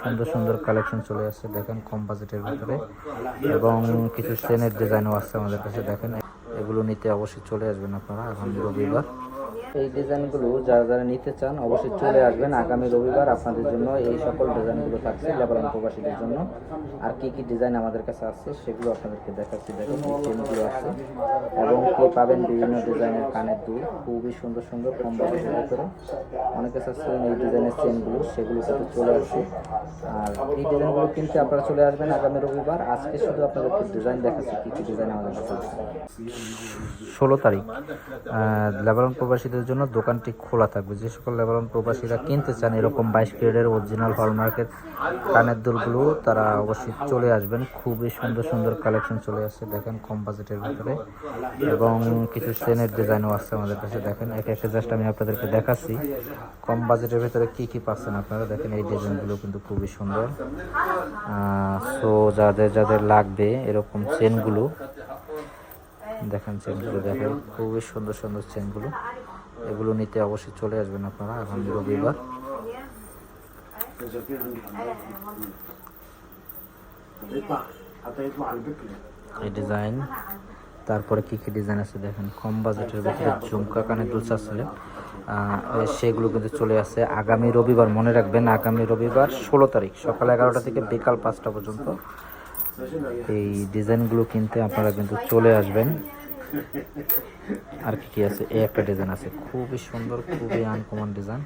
সুন্দর সুন্দর কালেকশন চলে আসছে, দেখেন কম বাজেটের ভিতরে। এবং কিছু চেনের ডিজাইনও আসছে আমাদের কাছে, দেখেন। এগুলো নিতে অবশ্যই চলে আসবেন আপনারা এখন রবিবার এই ডিজাইনগুলো যারা যারা নিতে চান অবশ্যই চলে আসবেন আগামী রবিবার। আপনাদের জন্য এই সকল ডিজাইনগুলো থাকছে লেবানন প্রবাসীদের জন্য। আর কি কি ডিজাইন আমাদের কাছে আছে সেগুলো আপনাদেরকে দেখাচ্ছি। দেখেন চেনগুলো আছে। এবং কি পাবেন বিভিন্ন ডিজাইনের কানের দুল। খুবই সুন্দর সুন্দর, কম বাজেটের ভিতরে অনেকে চাচ্ছিলেন এই ডিজাইনের চেনগুলো সেগুলো সাথে চলে আসছে আর এই ডিজাইনগুলো কিনতে আপনারা চলে আসবেন আগামী রবিবার। আজকে শুধু আপনাদেরকে ডিজাইন দেখাচ্ছি, কি কি ডিজাইন আমাদের কাছে ষোলো তারিখ লেবারন প্রবাসীদের জন্য দোকানটি খোলা থাকবে। যে সকল লেবারন প্রবাসীরা কিনতে চান এরকম বাইশ পিরিয়ডের অরিজিনাল হলমার্কের কানের দুলগুলো, তারা অবশ্যই চলে আসবেন। খুবই সুন্দর সুন্দর কালেকশন চলে আসছে। দেখেন কম বাজেটের ভিতরে। এবং কিছু চেনের ডিজাইনও আসছে আমাদের কাছে। দেখেন, একে একে জাস্ট আমি আপনাদেরকে দেখাচ্ছি। কম বাজেটের ভিতরে কি কি পাচ্ছেন আপনারা? দেখেন, এই ডিজাইনগুলো কিন্তু খুবই সুন্দর। সো যাদের যাদের লাগবে এরকম চেনগুলো, দেখেন চেনগুলো, দেখেন, খুবই সুন্দর সুন্দর চেনগুলো। এগুলো নিতে অবশ্যই চলে আসবেন আপনারা আগামী রবিবার এই ডিজাইন, তারপরে কী কী ডিজাইন আছে দেখেন, কম বাজেটের ভিতরে ঝুমকা কানে দুলসা আসলে। সেগুলো কিন্তু চলে আসে আগামী রবিবার, মনে রাখবেন আগামী রবিবার ষোলো তারিখ, সকাল এগারোটা থেকে বিকাল পাঁচটা পর্যন্ত। এই ডিজাইনগুলো কিনতে আপনারা কিন্তু চলে আসবেন। আর কি কি আছে? এই একটা ডিজাইন আছে। খুবই সুন্দর খুবই আনকমন ডিজাইন